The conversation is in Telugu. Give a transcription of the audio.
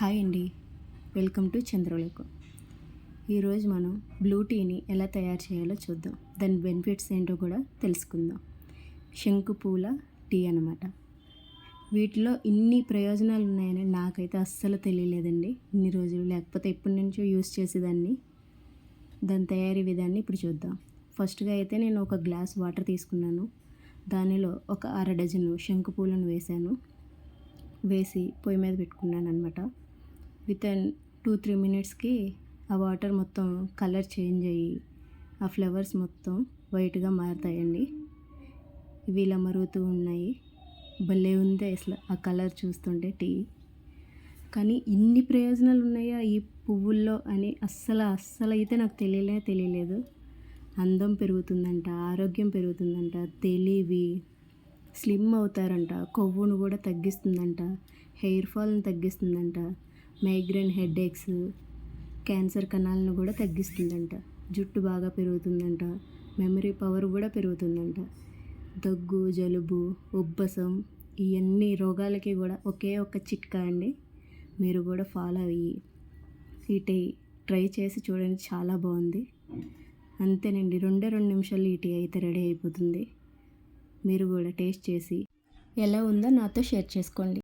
హాయ్ అండి. వెల్కమ్ టు చంద్రలోకం ఈరోజు మనం బ్లూ టీని ఎలా తయారు చేయాలో చూద్దాం. దాని బెనిఫిట్స్ ఏంటో కూడా తెలుసుకుందాం. శంకు పూల టీ అనమాట వీటిలో ఇన్ని ప్రయోజనాలు ఉన్నాయని నాకైతే అస్సలు తెలియలేదండి. ఇన్ని రోజులు లేకపోతే ఎప్పటి నుంచో యూస్ చేసేదాన్ని. దాని తయారీ విధాన్ని ఇప్పుడు చూద్దాం. ఫస్ట్గా అయితే నేను ఒక గ్లాస్ వాటర్ తీసుకున్నాను. దానిలో ఒక అర డజను శంకు పూలను వేశాను. వేసి పొయ్యి మీద పెట్టుకున్నాను అనమాట విత్ ఇన్ టూ త్రీ మినిట్స్కి ఆ వాటర్ మొత్తం కలర్ చేంజ్ అయ్యి ఆ ఫ్లవర్స్ మొత్తం వైట్గా మారుతాయండి. ఇవి ఇలా మరుగుతూ ఉన్నాయి. భలే ఉంది అసలు ఆ కలర్ చూస్తుంటే టీ. కానీ ఇన్ని ప్రయోజనాలు ఉన్నాయా ఈ పువ్వుల్లో అని అస్సలు అస్సలు అయితే నాకు తెలియలే తెలియలేదు. అందం పెరుగుతుందంట ఆరోగ్యం పెరుగుతుందంట తెలివి స్లిమ్ అవుతారంట కొవ్వును కూడా తగ్గిస్తుందంట హెయిర్ ఫాల్ని తగ్గిస్తుందంట. మైగ్రేన్ హెడేక్స్ క్యాన్సర్ కణాలను కూడా తగ్గిస్తుందంట. జుట్టు బాగా పెరుగుతుందంట. మెమరీ పవర్ కూడా పెరుగుతుందంట. దగ్గు జలుబు ఉబ్బసం ఇవన్నీ రోగాలకి కూడా ఒకే ఒక చిట్కా అండి. మీరు కూడా ఫాలో అయ్యి ఈ టీ ట్రై చేసి చూడండి. చాలా బాగుంది. అంతేనండి. రెండే రెండు నిమిషాలు ఈ టీ అయితే రెడీ అయిపోతుంది. మీరు కూడా టేస్ట్ చేసి ఎలా ఉందో నాతో షేర్ చేసుకోండి.